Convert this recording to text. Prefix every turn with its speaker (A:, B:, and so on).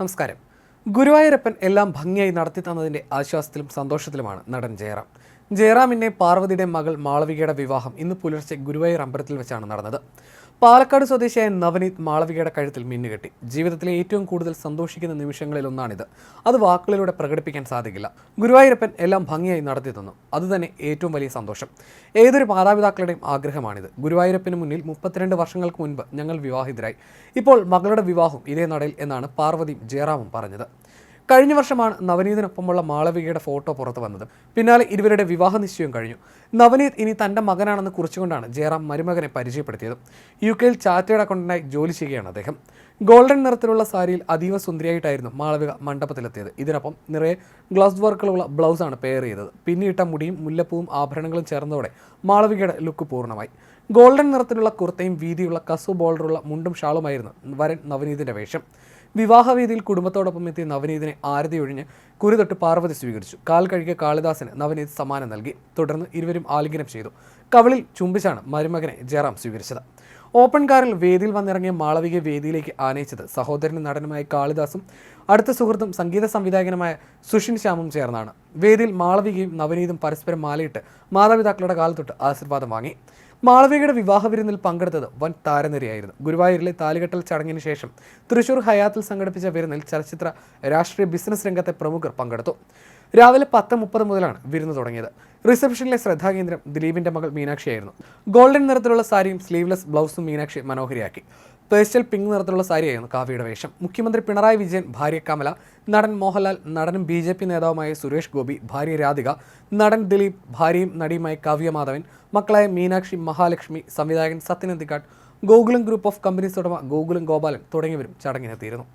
A: നമസ്കാരം. ഗുരുവായൂരപ്പൻ എല്ലാം ഭംഗിയായി നടത്തി തന്നതിന്റെ ആശ്വാസത്തിലും സന്തോഷത്തിലുമാണ് നടൻ ജയറാം. ജയറാമിന്റെ പാർവതിയുടെ മകൾ മാളവികയുടെ വിവാഹം ഇന്ന് പുലർച്ചെ ഗുരുവായൂർ അമ്പലത്തിൽ വെച്ചാണ് നടന്നത്. പാലക്കാട് സ്വദേശിയായ നവനീത് മാളവികയുടെ കഴുത്തിൽ മിന്നുകെട്ടി ജീവിതത്തിലെ ഏറ്റവും കൂടുതൽ സന്തോഷിക്കുന്ന നിമിഷങ്ങളിലൊന്നാണിത് അത് വാക്കുകളിലൂടെ പ്രകടിപ്പിക്കാൻ സാധിക്കില്ല. ഗുരുവായൂരപ്പൻ എല്ലാം ഭംഗിയായി നടത്തി തന്നു. അതുതന്നെ ഏറ്റവും വലിയ സന്തോഷം. ഏതൊരു മാതാപിതാക്കളുടെയും ആഗ്രഹമാണിത്. ഗുരുവായൂരപ്പന് മുന്നിൽ മുപ്പത്തിരണ്ട് വർഷങ്ങൾക്ക് മുൻപ് ഞങ്ങൾ വിവാഹിതരായി. ഇപ്പോൾ മകളുടെ വിവാഹം ഇതേ നടയിൽ എന്നാണ് പാർവതിയും ജയറാമും പറഞ്ഞത്. കഴിഞ്ഞ വർഷമാണ് നവനീതിനൊപ്പമുള്ള മാളവികയുടെ ഫോട്ടോ പുറത്തു വന്നത്. പിന്നാലെ ഇരുവരുടെ വിവാഹ നിശ്ചയം കഴിഞ്ഞു. നവനീത് ഇനി തന്റെ മകനാണെന്ന് കുറിച്ചുകൊണ്ടാണ് ജയറാം മരുമകനെ പരിചയപ്പെടുത്തിയത്. യു കെയിൽ ചാറ്റേഡ് അക്കൗണ്ടന്റായി ജോലി ചെയ്യുകയാണ് അദ്ദേഹം. ഗോൾഡൻ നിറത്തിലുള്ള സാരിയിൽ അതീവ സുന്ദരിയായിട്ടായിരുന്നു മാളവിക മണ്ഡപത്തിലെത്തിയത്. ഇതിനൊപ്പം നിറയെ ഗ്ലൗസ് വർക്കുകളുള്ള ബ്ലൗസാണ് പെയർ ചെയ്തത്. പിന്നിട്ട മുടിയും മുല്ലപ്പൂവും ആഭരണങ്ങളും ചേർന്നതോടെ മാളവികയുടെ ലുക്ക് പൂർണമായി. ഗോൾഡൻ നിറത്തിലുള്ള കുർത്തയും വീതിയുള്ള കസു ബോർഡറുള്ള മുണ്ടും ഷാളുമായിരുന്നു വരൻ നവനീതിന്റെ വേഷം. വിവാഹവേദിയിൽ കുടുംബത്തോടൊപ്പം എത്തിയ നവനീതിനെ ആരതി ഒഴിഞ്ഞ് കുരുതൊട്ട് പാർവതി സ്വീകരിച്ചു. കാൽ കഴുകിയ കാളിദാസിന് നവനീത് സമ്മാനം നൽകി. തുടർന്ന് ഇരുവരും ആലിംഗനം ചെയ്തു. കവളിൽ ചുംബിച്ചാണ് മരുമകനെ ജയറാം സ്വീകരിച്ചത്. ഓപ്പൺ കാറിൽ വേദിയിൽ വന്നിറങ്ങിയ മാളവിക വേദിയിലേക്ക് ആനയിച്ചത് സഹോദരനും നടനുമായ കാളിദാസും അടുത്ത സുഹൃത്തും സംഗീത സംവിധായകനുമായ സുഷിൻ ശ്യാമും ചേർന്നാണ്. വേദിയിൽ മാളവികയും നവനീതും പരസ്പരം മാലയിട്ട് മാതാപിതാക്കളുടെ കാലത്തൊട്ട് ആശീർവാദം വാങ്ങി. മാളവികയുടെ വിവാഹ വിരുന്നിൽ പങ്കെടുത്തത് വൻ താരനിരയായിരുന്നു. ഗുരുവായൂരിലെ താലികെട്ടൽ ചടങ്ങിന് ശേഷം തൃശൂർ ഹയാത്തിൽ സംഘടിപ്പിച്ച വിരുന്നിൽ ചലച്ചിത്ര രാഷ്ട്രീയ ബിസിനസ് രംഗത്തെ പ്രമുഖർ പങ്കെടുത്തു. രാവിലെ പത്ത് മുപ്പത് മുതലാണ് വിരുന്ന് തുടങ്ങിയത്. റിസപ്ഷനിലെ ശ്രദ്ധാകേന്ദ്രം ദിലീപിന്റെ മകൾ മീനാക്ഷിയായിരുന്നു. ഗോൾഡൻ നിറത്തിലുള്ള സാരിയും സ്ലീവ്ലെസ് ബ്ലൗസും മീനാക്ഷി മനോഹരിയാക്കി. പേസ്റ്റൽ പിങ്ക് നിറത്തിലുള്ള സാരിയായിരുന്നു കാവ്യയുടെ വേഷം. മുഖ്യമന്ത്രി പിണറായി വിജയൻ ഭാര്യ കമല നടൻ മോഹൻലാൽ നടനും ബി ജെ പി നേതാവുമായ സുരേഷ് ഗോപി ഭാര്യ രാധിക നടൻ ദിലീപ് ഭാര്യയും നടിയുമായ കാവ്യ മാധവൻ മക്കളായ മീനാക്ഷി മഹാലക്ഷ്മി സംവിധായകൻ സത്യനന്ദിക്കാട് ഗോകുലം ഗ്രൂപ്പ് ഓഫ് കമ്പനീസ് ഉടമ ഗോകുലം ഗോപാലൻ തുടങ്ങിയവരും ചടങ്ങിനെത്തിയിരുന്നു